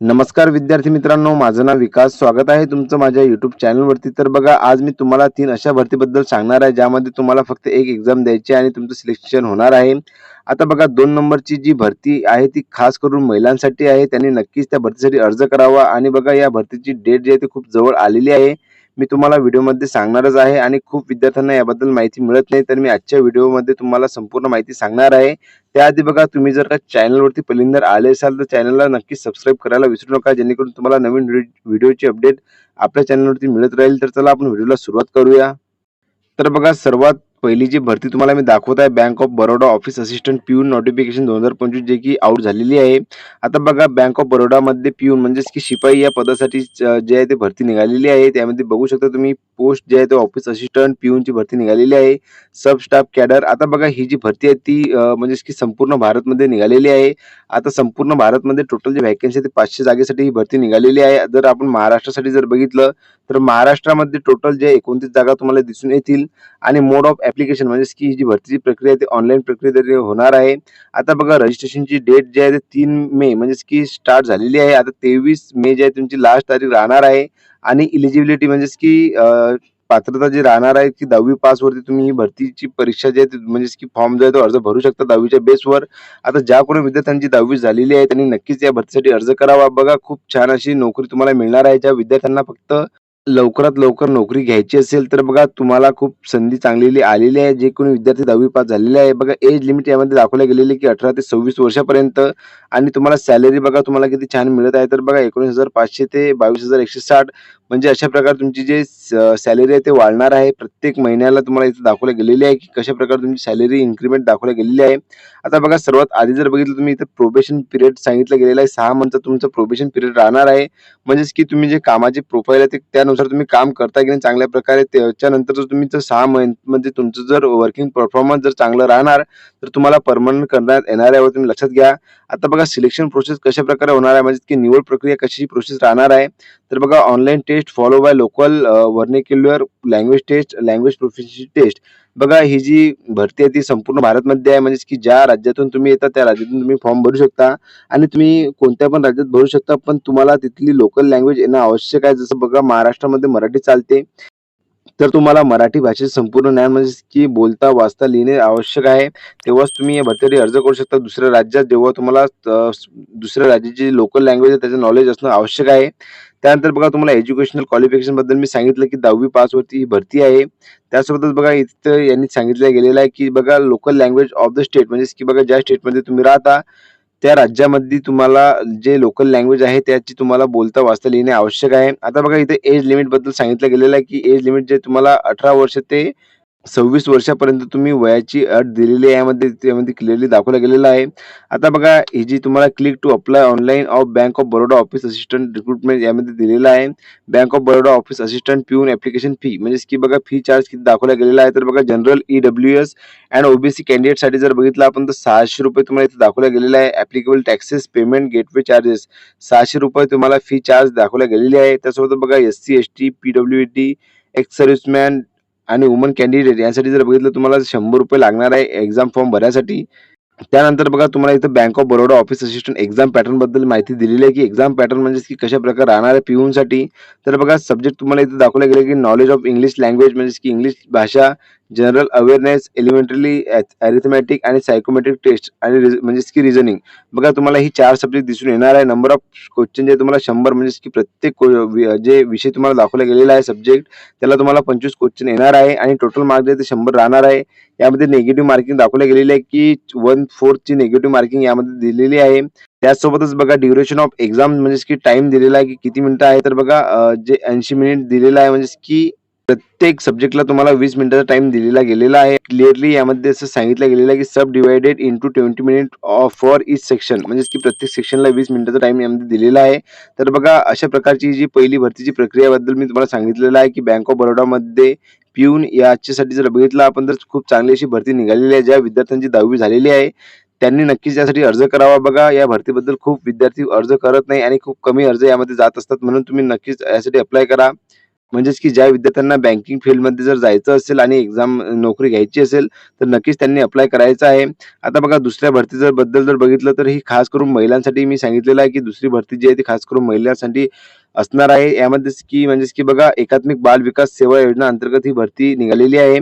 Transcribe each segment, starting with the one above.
नमस्कार विद्यार्थी मित्रांनो माझं नाव विकास. स्वागत आहे तुमचं माझ्या युट्यूब चॅनलवरती तर बघा आज मी तुम्हाला तीन अशा भरतीबद्दल सांगणार आहे ज्यामध्ये तुम्हाला फक्त एक एक्झाम द्यायची आहे आणि तुमचं सिलेक्शन होणार आहे. आता बघा दोन नंबरची जी भरती आहे ती खास करून महिलांसाठी आहे. त्यांनी नक्कीच त्या भरतीसाठी अर्ज करावा. आणि बघा या भरतीची डेट जी आहे ती खूप जवळ आलेली आहे. मी तुम्हाला व्हिडिओमध्ये सांगणारच आहे आणि खूप विद्यार्थ्यांना याबद्दल माहिती मिळत नाही तर मी आजच्या व्हिडिओमध्ये तुम्हाला संपूर्ण माहिती सांगणार आहे. त्याआधी बघा तुम्ही जर का चॅनलवरती पहिल्यांदा आले असाल तर चॅनलला नक्की सबस्क्राईब करायला विसरू नका जेणेकरून तुम्हाला नवीन व्हिडिओ- व्हिडिओची अपडेट आपल्या चॅनलवरती मिळत राहील. तर चला आपण व्हिडिओला सुरुवात करूया. तर बघा सर्वात पहिली जी भरती तुम्हाला मी दाखवत आहे bank of Baroda office assistant peon notification दोन हजार पंचवीस जे की आउट झालेली आहे. आता बघा बँक ऑफ बरोडामध्ये पिऊन म्हणजेच की शिपाई या पदासाठी जे आहे ते भरती निघालेली आहे. त्यामध्ये बघू शकता तुम्ही पोस्ट जे आहे ते ऑफिस असिस्टंट पिऊनची भरती निघालेली आहे. सब स्टाफ कॅडर आता बघा ही जी भरती आहे ती म्हणजेच की संपूर्ण भारतमध्ये निघालेली आहे. आता संपूर्ण भारतमध्ये टोटल जी व्हॅकन्सी आहे ते पाचशे जागेसाठी ही भरती निघालेली आहे. जर आपण महाराष्ट्रासाठी जर बघितलं तर महाराष्ट्रामध्ये टोटल जे एकोणतीस जागा तुम्हाला दिसून येतील. आणि मोड ऑफ ऍप्लिकेशन म्हणजेच की जी भरतीची प्रक्रिया आहे ती ऑनलाईन प्रक्रियेद्वारे होणार आहे. आता बघा रजिस्ट्रेशनची डेट जी आहे ते तीन मे म्हणजेच की स्टार्ट झालेली आहे. आता तेवीस मे जी आहे तुमची लास्ट तारीख राहणार आहे. आणि इलिजिबिलिटी म्हणजेच की पात्रता जी राहणार आहे की दहावी पासवरती तुम्ही ही भरतीची परीक्षा जी आहे म्हणजेच की फॉर्म जो आहे तो अर्ज भरू शकता दहावीच्या बेसवर आता ज्या कोणी विद्यार्थ्यांची दहावी झालेली आहे त्यांनी नक्कीच या भरतीसाठी अर्ज करावा. बघा खूप छान अशी नोकरी तुम्हाला मिळणार आहे. ज्या विद्यार्थ्यांना फक्त लवकरात लवकर नोकरी घ्यायची असेल तर बघा तुम्हाला खूप संधी चांगली आलेली आहे. जे कोणी विद्यार्थी दहावी पास झालेले आहे बघा एज लिमिट यामध्ये दाखवल्या गेलेली की अठरा ते सव्वीस वर्षापर्यंत. आणि तुम्हाला सॅलरी बघा तुम्हाला किती छान मिळत आहे. तर बघा एकोणीस हजार पाचशे ते बावीस हजार एकशे साठ. म्हणजे अशा प्रकारे तुमची जे सॅलरी आहे ते वाढणार आहे. प्रत्येक महिन्याला तुम्हाला इथे दाखवल्या गेलेली आहे की कशा प्रकारे तुमची सॅलरी इन्क्रीमेंट दाखवल्या गेलेली आहे. आता बघा सर्वात आधी जर बघितलं तुम्ही इथे प्रोबेशन पिरियड सांगितलं गेलेलं आहे. सहा मंथचा तुमचं प्रोबेशन पिरियड राहणार आहे. म्हणजेच की तुम्ही जे कामाचे प्रोफाईल आहे ते त्यानुसार तुम्ही काम करता की नाही चांगल्या प्रकारे त्याच्यानंतर जर तुम्ही जर सहा मंथ म्हणजे तुमचं जर वर्किंग परफॉर्मन्स जर चांगलं राहणार तर तुम्हाला परमनंट करण्यात येणार आहे तुम्ही लक्षात घ्या. आता बघा सिलेक्शन प्रोसेस कशा प्रकारे होणार आहे? म्हणजे की निवड प्रक्रिया कशी प्रोसेस राहणार आहे? तर बघा online test follow by local vernacular language test language proficiency test बघा ही जी भरती आहे ती संपूर्ण भारतमध्ये आहे. म्हणजेच की ज्या राज्यातून तुम्ही येता त्या राज्यातून तुम्ही फॉर्म भरू शकता. आणि तुम्ही कोणत्या पण राज्यात भरू शकता पण तुम्हाला तिथली लोकल लँग्वेज येणं आवश्यक आहे. जसं बघा महाराष्ट्रामध्ये मराठी चालते. तर तुम्हाला मराठी भाषेचे संपूर्ण ज्ञान म्हणजे की बोलता वाचता लिहिणे आवश्यक आहे. तेव्हाच तुम्ही या भरतीसाठी अर्ज करू शकता. दुसऱ्या राज्यात जेव्हा तुम्हाला दुसऱ्या राज्याची लोकल लँग्वेज आहे त्याचं नॉलेज असणं आवश्यक आहे. त्यानंतर बघा तुम्हाला एज्युकेशनल क्वालिफिकेशनबद्दल मी सांगितलं की दहावी पास वरती ही भरती आहे. त्यासोबतच बघा इथं यांनी सांगितलं गेलेलं आहे की बघा local language of the state म्हणजे की बघा ज्या स्टेटमध्ये तुम्ही राहता त्या राज्यामध्ये तुम्हाला जे लोकल लँग्वेज आहे त्याची तुम्हाला बोलता वाचता लिहिणे आवश्यक आहे. आता बघा इथे एज लिमिटबद्दल सांगितलं गेलेलं आहे की एज लिमिट जे तुम्हाला अठरा वर्ष ते सव्वीस वर्षापर्यंत तुम्ही वयाची अट दिलेली आहे यामध्ये त्यामध्ये क्लिअरली दाखवला गेलेलं आहे. आता बघा ही जी तुम्हाला click to apply online of bank of Baroda office assistant recruitment यामध्ये दिलेलं आहे. Bank of Baroda office assistant peon application fee म्हणजेच की बघा फी चार्ज किती दाखवला गेलेला आहे. तर बघा general E W S and OBC कॅन्डिडेटसाठी जर बघितलं आपण तर सहाशे रुपये तुम्हाला इथे दाखवला गेलेला आहे. Applicable taxes payment gateway charges सहाशे रुपये तुम्हाला फी चार्ज दाखवला गेलेली आहे. त्यासोबत बघा S C S T P W T ex serviceman आणि वुमन कॅन्डिडेट यासाठी जर बघितलं तुम्हाला शंभर रुपये लागणार आहे एक्झाम फॉर्म भरण्यासाठी त्यानंतर बघा तुम्हाला इथं bank of Baroda office assistant exam पॅटर्नबद्दल माहिती दिलेली आहे की एक्झाम पॅटर्न म्हणजे की कशा प्रकारे राहणार आहे पिऊनसाठी तर बघा सब्जेक्ट तुम्हाला इथं दाखवले गेले की नॉलेज ऑफ इंग्लिश लँग्वेज म्हणजे की इंग्लिश भाषा जनरल अवेअरनेस एलिमेंटरी अरिथमॅटिक आणि सायकोमेट्रिक टेस्ट आणि म्हणजे म्हणजेच की रिझनिंग बघा तुम्हाला ही चार सब्जेक्ट दिसून येणार आहे. नंबर ऑफ क्वेश्चन जे तुम्हाला शंभर म्हणजे की प्रत्येक जे विषय तुम्हाला दाखवला गेलेला आहे सब्जेक्ट त्याला तुम्हाला पंचवीस क्वेश्चन येणार आहे आणि टोटल मार्क जे ते शंभर राहणार आहे. यामध्ये निगेटिव्ह मार्किंग दाखवल्या गेलेली आहे की वन फोर्थची ची निगेटिव्ह मार्किंग यामध्ये दिलेली आहे. त्याचसोबतच बघा ड्युरेशन ऑफ एक्झाम म्हणजे की टाइम दिलेला आहे की किती मिनिटं आहे. तर बघा जे ऐंशी मिनिट दिलेला आहे म्हणजे की प्रत्येक सब्जेक्टला तुम्हाला वीस मिनिटाचा टाइम दिलेला गेलेला आहे. क्लिअरली यामध्ये असं सांगितलं गेलेलं आहे की sub divided into twenty minute for each section म्हणजे की प्रत्येक सेक्शनला वीस मिनिटाचा टाइम यामध्ये दिलेला आहे. तर बघा अशा प्रकारची जी पहिली भरतीची प्रक्रियाबद्दल मी तुम्हाला सांगितलेलं आहे की बँक ऑफ बरोडामध्ये पिऊन याच्यासाठी जर बघितलं आपण तर खूप चांगली अशी भरती निघालेली आहे. ज्या विद्यार्थ्यांची दहावी झालेली आहे त्यांनी नक्कीच यासाठी अर्ज करावा. बघा या भरतीबद्दल खूप विद्यार्थी अर्ज करत नाही आणि खूप कमी अर्ज यामध्ये जात असतात. म्हणून तुम्ही नक्कीच यासाठी अप्लाय करा. म्हणजेच की ज्या विद्यार्थ्यांना बँकिंग फील्डमध्ये जर जायचं असेल आणि एक्झाम नोकरी घ्यायची असेल, तर नक्कीच त्यांनी अप्लाय करायचं आहे. आता बघा दुसऱ्या भरती जर बद्दल जर बघितलं तर ही खास करून महिलांसाठी मी सांगितलेलं आहे, की दुसरी भरती जी आहे ती खास करून महिलांसाठी असणार आहे. यामध्येच की म्हणजेच की बघा एकात्मिक बाल विकास सेवा योजना अंतर्गत ही भरती निघालेली आहे.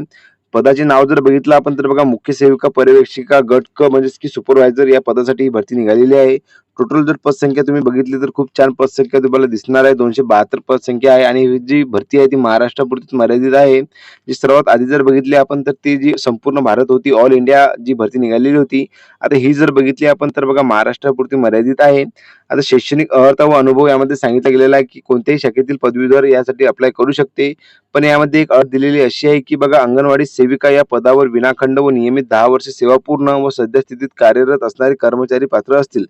पदाचे नाव जर बघितलं आपण तर बघा मुख्य सेविका, पर्यवेक्षिका, गट क म्हणजेच की सुपरवायझर या पदासाठी ही भरती निघालेली आहे. टोटल जर पदसंख्या तुम्ही बघितली तर खूप छान पदसंख्या तुम्हाला दिसणार आहे. 272 पदसंख्या आहे आणि ही जी भरती आहे ती महाराष्ट्रापुरतीच मर्यादित आहे. जी सर्वात आधी जर बघितली आपण तर ती जी संपूर्ण भारत होती, ऑल इंडिया जी भरती निघालेली होती. आता ही जर बघितली आपण तर बघा महाराष्ट्रापुरती मर्यादित आहे. आता शैक्षणिक अर्हता व अनुभव यामध्ये सांगितलं गेलेलं आहे, की कोणत्याही शाखेतील पदवीधर यासाठी अप्लाय करू शकते. पण यामध्ये एक अट दिलेली अशी आहे, की बघा अंगणवाडी सेविका या पदावर विनाखंड व नियमित दहा वर्ष सेवापूर्ण व सद्यस्थितीत कार्यरत असणारे कर्मचारी पात्र असतील.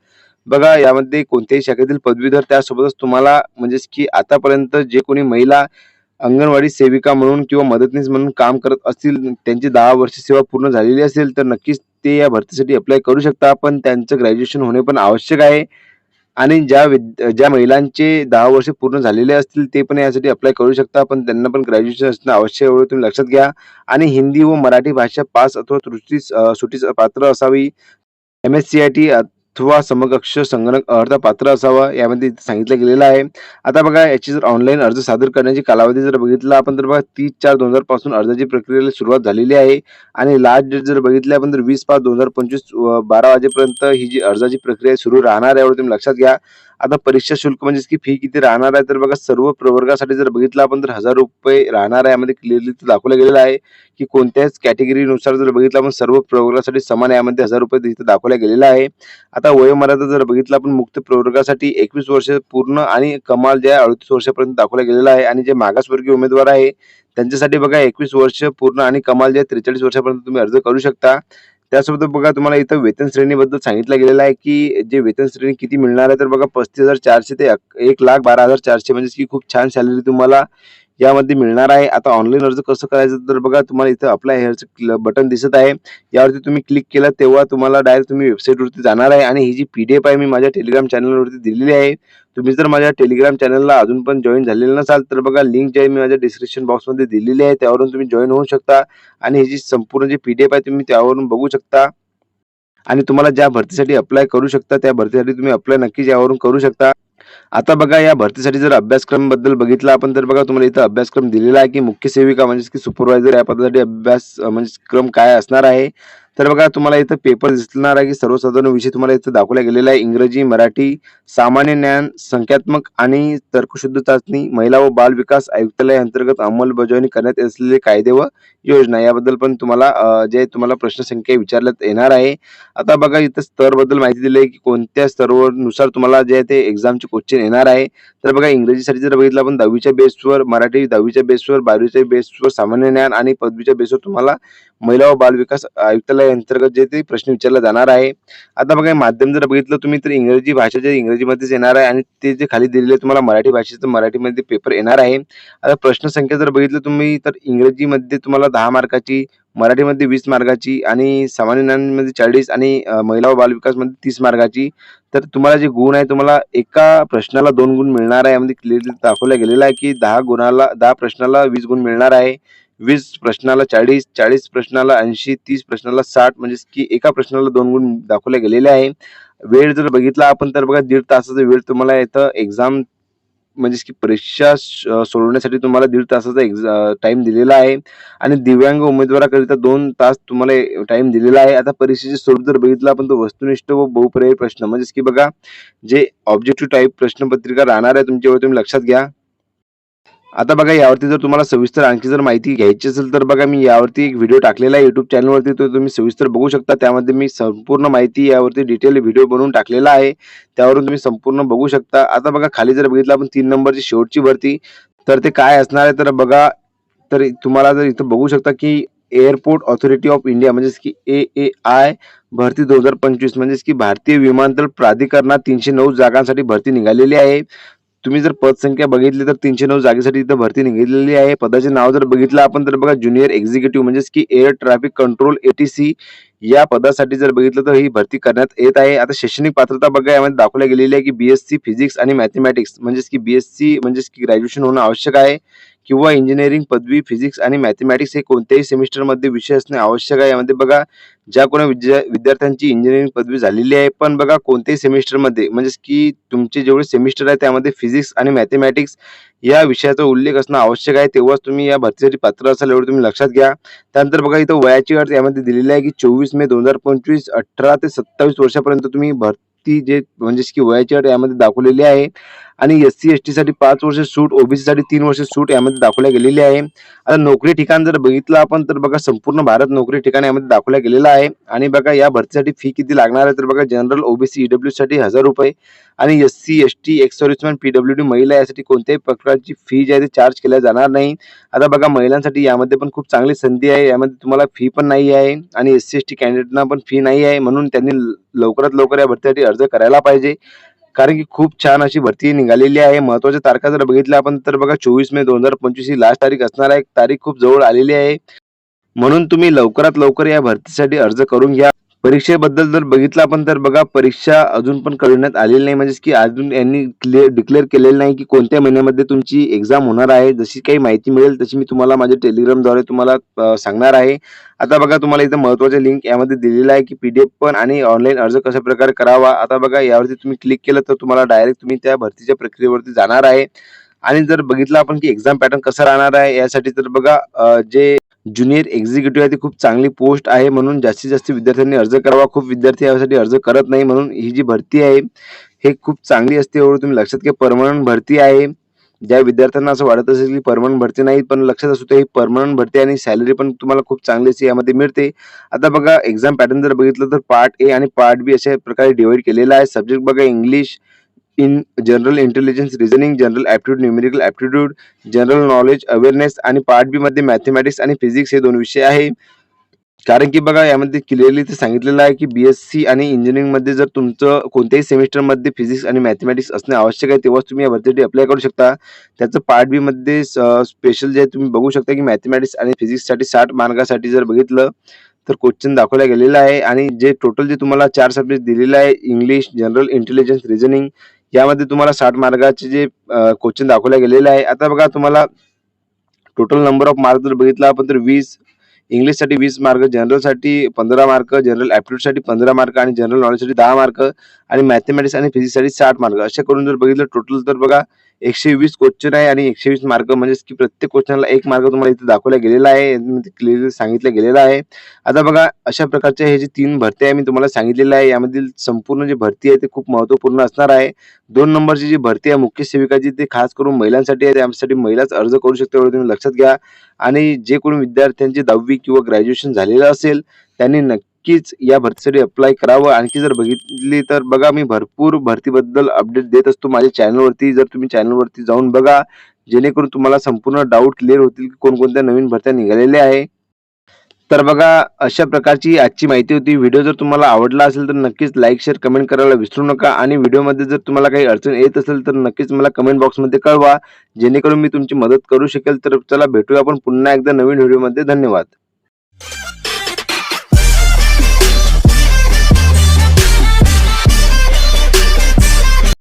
बघा यामध्ये कोणत्याही शाखेतील पदवीधर त्यासोबतच तुम्हाला म्हणजेच की आतापर्यंत जे कोणी महिला अंगणवाडी सेविका म्हणून किंवा मदतनीस म्हणून काम करत असतील, त्यांची दहा वर्ष सेवा पूर्ण झालेली असेल, तर नक्कीच ते या भरतीसाठी अप्लाय करू शकता. पण त्यांचं ग्रॅज्युएशन होणे पण आवश्यक आहे. आणि ज्या विद ज्या महिलांचे दहा वर्ष पूर्ण झालेले असतील, ते पण यासाठी अप्लाय करू शकता. पण त्यांना पण ग्रॅज्युएशन असणं आवश्यक आहे, एवढं तुम्ही लक्षात घ्या. आणि हिंदी व मराठी भाषा पास अथवा त्रुटीस सुटीस पात्र असावी. एम-एस-सी-आय-टी अथवा समकक्ष संगणक अर्ज पात्र असावा, यामध्ये सांगितलं गेलेलं आहे. आता बघा याची जर ऑनलाईन अर्ज सादर करण्याची कालावधी जर बघितला आपण तर बघा तीस चार दोन हजारपासून अर्जाची प्रक्रियेला सुरुवात झालेली आहे. आणि लास्ट डेट जर बघितली आपण तर वीस पाच दोन हजार पंचवीस बारा वाजेपर्यंत ही जी अर्जाची प्रक्रिया सुरू राहणार आहे, तुम्ही लक्षात घ्या. आता परीक्षा शुल्क म्हणजेच की फी किती राहणार आहे, तर बघा सर्व प्रवर्गासाठी जर बघितलं आपण तर ₹1000 राहणार आहे. यामध्ये क्लिअरली दाखवलं गेलेलं आहे, की कोणत्याच कॅटेगरीनुसार जर बघितलं आपण सर्व प्रवर्गासाठी समान यामध्ये ₹1000 इथे दाखवलं गेलेलं आहे. आता वयोमर्यादा जर बघितलं आपण मुक्त प्रवर्गासाठी 21 वर्ष पूर्ण आणि कमाल जे आहे 38 वर्षापर्यंत दाखवला गेलेला आहे. आणि जे मागासवर्गीय उमेदवार आहे, त्यांच्यासाठी बघा 21 वर्ष पूर्ण आणि कमाल जे त्रेचाळीस वर्षापर्यंत तुम्ही अर्ज करू शकता. त्यासोबत बघा तुम्हाला इथं वेतन श्रेणीबद्दल सांगितलं गेलेलं आहे, की जे वेतन श्रेणी किती मिळणार आहे, तर बघा 35,400 ते एक लाख बारा हजार चारशे म्हणजेच की खूप छान सॅलरी तुम्हाला यामध्ये मिळणार आहे. आता ऑनलाईन अर्ज कसं करायचं, तर बघा तुम्हाला इथं अप्लाय हेअरचं बटन दिसत आहे. यावरती तुम्ही क्लिक केलं तेव्हा तुम्हाला डायरेक्ट तुम्ही वेबसाईटवरती जाणार आहे आणि ही जी पी-डी-एफ आहे मी माझ्या टेलिग्राम चॅनलवरती दिलेली आहे. तुम्ही जर माझ्या टेलिग्राम चॅनलला अजून पण जॉईन झालेलं नसाल, तर बघा लिंक जी आहे मी माझ्या डिस्क्रिप्शन बॉक्समध्ये दिलेली आहे. त्यावरून तुम्ही जॉईन होऊ शकता आणि ही जी संपूर्ण जी पी-डी-एफ आहे तुम्ही त्यावरून बघू शकता. आणि तुम्हाला ज्या भरतीसाठी अप्लाय करू शकता, त्या भरतीसाठी तुम्ही अप्लाय नक्कीच यावरून करू शकता. आता बघा या भरतीसाठी जर अभ्यासक्रमबद्दल बघितलं आपण तर बघा तुम्हाला इथं अभ्यासक्रम दिलेला आहे, की मुख्य सेविका म्हणजेच की सुपरवायझर या पदासाठी अभ्यास म्हणजे क्रम काय असणार आहे. तर बघा तुम्हाला इथं पेपर दिसणार आहे, की सर्वसाधारण विषय तुम्हाला इथं दाखवला गेलेला आहे. इंग्रजी, मराठी, सामान्य ज्ञान, संख्यात्मक आणि तर्कशुद्ध चाचणी, महिला व बाल विकास आयुक्तालय अंतर्गत अंमलबजावणी करण्यात असलेले कायदे व योजना याबद्दल पण तुम्हाला जे तुम्हाला प्रश्नसंख्या विचारण्यात येणार आहे. आता बघा इथं स्तरबद्दल माहिती दिली आहे, की कोणत्या स्तरानुसार तुम्हाला जे आहे ते एक्झामचे क्वेश्चन येणार आहे. तर बघा इंग्रजीसाठी जर बघितलं आपण 10वीच्या बेसवर, मराठी 10वीच्या बेसवर, 12वीच्या बेसवर, सामान्य ज्ञान आणि पदवीच्या बेसवर तुम्हाला महिला व बाल विकास आयुक्तालय अंतर्गत जे ते प्रश्न विचारला जाणार आहे. आता बघा माध्यम जर बघितलं तुम्ही तर इंग्रजी भाषेचे इंग्रजीमध्येच येणार आहे आणि ते जे खाली दिलेले तुम्हाला मराठी भाषेचं मराठीमध्ये पेपर येणार आहे. आता प्रश्नसंख्या जर बघितलं तुम्ही तर इंग्रजीमध्ये तुम्हाला दहा मार्काची, मराठीमध्ये वीस मार्काची आणि सामान्य ज्ञानमध्ये 40 आणि महिला व बालविकासमध्ये तीस मार्गाची तर तुम्हाला जे गुण आहे तुम्हाला एका प्रश्नाला दोन गुण मिळणार आहे. यामध्ये क्लिअरली दाखवल्या गेलेला आहे, की दहा गुणाला दहा प्रश्नाला वीस गुण मिळणार आहे. वीस प्रश्नाला 40, 40 प्रश्नाला ऐंशी तीस प्रश्नाला साठ म्हणजेच की एका प्रश्नाला दोन गुण दाखवले गेलेले आहे. वेळ जर बघितला आपण तर बघा दीड तासाचा वेळ तुम्हाला इथं एक्झाम म्हणजेच की परीक्षा सोडवण्यासाठी तुम्हाला दीड तासाचा एक्झा टाईम दिलेला आहे आणि दिव्यांग उमेदवाराकरिता दोन तास तुम्हाला टाईम दिलेला आहे. आता परीक्षेचे स्वरूप जर बघितलं आपण तो वस्तुनिष्ठ व बहुपर्यायी प्रश्न म्हणजेच की बघा जे ऑब्जेक्टिव्ह टाईप प्रश्नपत्रिका राहणार आहे तुमच्यावर तुम्ही लक्षात घ्या. आता बघा यावरती जर तुम्हाला सविस्तर आणखी जर माहिती घ्यायची असेल, तर बघा मी यावरती एक व्हिडिओ टाकलेला आहे युट्यूब चॅनलवरती, तो तुम्ही सविस्तर बघू शकता. त्यामध्ये मी संपूर्ण माहिती यावरती डिटेल व्हिडिओ बनवून टाकलेला आहे. त्यावरून तुम्ही संपूर्ण बघू शकता. आता बघा खाली जर बघितलं आपण तीन नंबरची शेवटची भरती, तर ते काय असणार आहे तर बघा, तर तुम्हाला जर इथं बघू शकता, की एअरपोर्ट ऑथॉरिटी ऑफ इंडिया म्हणजेच की ए-ए-आय भरती 2025 म्हणजेच की भारतीय विमानतळ प्राधिकरणात 309 जागांसाठी भरती निघालेली आहे. तुम्ही जर पदसंख्या बघितली तर 309 जागेसाठी इथं भरती निघालेली आहे. पदाचे नाव जर बघितलं आपण तर बघा ज्युनियर एक्झिक्युटिव्ह म्हणजेच की एअर ट्रॅफिक कंट्रोल एटीसी या पदासाठी जर बघितलं तर ही भरती करण्यात येत आहे. आता शैक्षणिक पात्रता बघा यामध्ये दाखवल्या गेलेली आहे, की बीएससी फिजिक्स आणि मॅथेमॅटिक्स म्हणजेच की बीएससी म्हणजेच की ग्रॅज्युएशन होणं आवश्यक आहे. किंवा इंजिनिअरिंग पदवी फिजिक्स आणि मॅथमॅटिक्स हे कोणत्याही सेमिस्टरमध्ये विषय असणे आवश्यक आहे. यामध्ये बघा ज्या कोणा विद्या विद्यार्थ्यांची इंजिनिअरिंग पदवी झालेली आहे पण बघा कोणत्याही सेमिस्टरमध्ये म्हणजेच की तुमचे जेवढे सेमिस्टर आहे त्यामध्ये फिजिक्स आणि मॅथमॅटिक्स या विषयाचा उल्लेख असणं आवश्यक आहे. तेव्हाच तुम्ही या भरतीसाठी पात्र असाल एवढं तुम्ही लक्षात घ्या. त्यानंतर बघा इथं वयाची अट यामध्ये दिलेली आहे की चोवीस मे दोन हजार पंचवीस अठरा ते सत्तावीस वर्षापर्यंत तुम्ही भरती जे म्हणजेच की वयाची अट यामध्ये दाखवलेली आहे. आणि एस सी एस टी साठी पाच वर्ष सूट ओबीसी साठी तीन वर्ष सूट यामध्ये दाखवल्या गेलेली आहे. आता नोकरी ठिकाण जर बघितलं आपण तर बघा संपूर्ण भारत नोकरी ठिकाण यामध्ये दाखवल्या गेलेला आहे. आणि बघा या भरतीसाठी फी किती लागणार आहे तर बघा जनरल ओबीसी ईडब्ल्यू साठी हजार रुपये. आणि S C S T ex serviceman P W D महिला यासाठी कोणत्याही प्रकारची फी जी आहे ती चार्ज केल्या जाणार नाही. आता बघा महिलांसाठी यामध्ये पण खूप चांगली संधी आहे यामध्ये तुम्हाला फी पण नाही आहे. आणि एस सी एस टी कॅन्डिडेटना पण फी नाही आहे म्हणून त्यांनी लवकरात लवकर या भरतीसाठी अर्ज करायला पाहिजे. कारण की खूप छान अशी भरती निघालेली आहे. महत्त्वाच्या तारखा जर बघितल्या आपण तर बघा चोवीस मे दोन हजार पंचवीस ही लास्ट तारीख असणार आहे. तारीख खूप जवळ आलेली आहे. म्हणून तुम्ही लवकरात लवकर या भरतीसाठी अर्ज करून घ्या. परीक्षेबद्दल जर बघितलं आपण तर बघा परीक्षा अजून पण कळवण्यात आलेली नाही. म्हणजेच की अजून यांनी क्लिअर डिक्लेअर केलेलं नाही की कोणत्या महिन्यामध्ये तुमची एक्झाम होणार आहे. जशी काही माहिती मिळेल तशी मी तुम्हाला माझ्या टेलिग्रामद्वारे तुम्हाला सांगणार आहे. आता बघा तुम्हाला इथं महत्त्वाचे लिंक यामध्ये दिलेलं आहे की पीडीएफ पण आणि ऑनलाईन अर्ज कशा प्रकारे करावा. आता बघा यावरती तुम्ही क्लिक केलं तर तुम्हाला डायरेक्ट तुम्ही त्या भरतीच्या प्रक्रियेवरती जाणार आहे. आणि जर बघितलं आपण की एक्झाम पॅटर्न कसा राहणार आहे यासाठी तर बघा जे ज्युनियर एक्झिक्युटिव्ह आहे ती खूप चांगली पोस्ट आहे म्हणून जास्तीत जास्त विद्यार्थ्यांनी अर्ज करावा. खूप विद्यार्थी यासाठी अर्ज करत नाही म्हणून ही जी भरती आहे हे खूप चांगली असते एवढं तुम्ही लक्षात घ्या. परमनंट भरती आहे. ज्या विद्यार्थ्यांना असं वाटत असेल की परमनंट भरती नाही पण लक्षात असू ते ही परमनंट भरती आणि सॅलरी पण तुम्हाला खूप चांगली अशी यामध्ये मिळते. आता बघा एक्झाम पॅटर्न जर बघितलं तर पार्ट ए आणि पार्ट बी अशा प्रकारे डिवाइड केलेला आहे. सब्जेक्ट बघा English in general intelligence reasoning general aptitude numerical aptitude general knowledge awareness आणि पार्ट बीमध्ये मॅथमॅटिक्स आणि फिजिक्स हे दोन विषय आहे. कारण की बघा यामध्ये क्लिअरली ते सांगितलेलं आहे की बीएससी आणि इंजिनिअरिंगमध्ये जर तुमचं कोणत्याही सेमिस्टरमध्ये फिजिक्स आणि मॅथमॅटिक्स असणे आवश्यक आहे तेव्हाच तुम्ही या भरतीसाठी अप्लाय करू शकता. त्याचं पार्ट बीमध्ये स्पेशल जे तुम्ही बघू शकता की मॅथमॅटिक्स आणि फिजिक्ससाठी साठ मार्कासाठी जर बघितलं तर क्वेश्चन दाखवला गेलेला आहे. आणि जे टोटल जे तुम्हाला चार सब्जेक्ट दिलेला आहे इंग्लिश जनरल इंटेलिजन्स रिझनिंग यामध्ये तुम्हाला साठ मार्काचे जे क्वेश्चन दाखवले गेलेले आहे. आता बघा तुम्हाला टोटल नंबर ऑफ मार्क जर बघितला आपण तर वीस इंग्लिशसाठी वीस मार्क जनरलसाठी पंधरा मार्क जनरल ॲप्टिट्यूडसाठी पंधरा मार्क आणि जनरल नॉलेजसाठी दहा मार्क आणि मॅथमॅटिक्स आणि फिजिक्ससाठी साठ मार्क अशा करून जर बघितलं टोटल तर बघा एकशे वीस क्वेश्चन आहे आणि एकशे वीस मार्क म्हणजेच की प्रत्येक क्वेश्चनला एक मार्क तुम्हाला इथे दाखवला गेलेला आहे. क्लिअरली सांगितलं गेलेलं आहे. आता बघा अशा प्रकारच्या हे जे तीन भरती आहे मी तुम्हाला सांगितलेलं आहे. यामधील संपूर्ण जी भरती आहे ते खूप महत्त्वपूर्ण असणार आहे. दोन नंबरची जी भरती आहे मुख्य सेविकाची ते खास करून महिलांसाठी आहे. त्यासाठी महिलाच अर्ज करू शकते एवढं तुम्ही लक्षात घ्या. आणि जे कोणी विद्यार्थ्यांची दहावी किंवा ग्रॅज्युएशन झालेलं असेल त्यांनी नक्कीच या भरतीसाठी अप्लाय करावं. आणखी जर बघितली तर बघा मी भरपूर भरतीबद्दल अपडेट देत असतो माझ्या चॅनलवरती जर तुम्ही चॅनलवरती जाऊन बघा जेणेकरून तुम्हाला संपूर्ण डाऊट क्लिअर होतील की कोणकोणत्या नवीन भरत्या निघालेल्या आहे. तर बघा अशा प्रकारची आजची माहिती होती. व्हिडिओ जर तुम्हाला आवडला असेल तर नक्कीच लाईक शेअर कमेंट करायला विसरू नका. आणि व्हिडिओमध्ये जर तुम्हाला काही अडचण येत असेल तर नक्कीच मला कमेंट बॉक्समध्ये कळवा. जेणेकरून मी तुमची मदत करू शकेल. तर चला भेटूया आपण पुन्हा एकदा नवीन व्हिडिओमध्ये. धन्यवाद.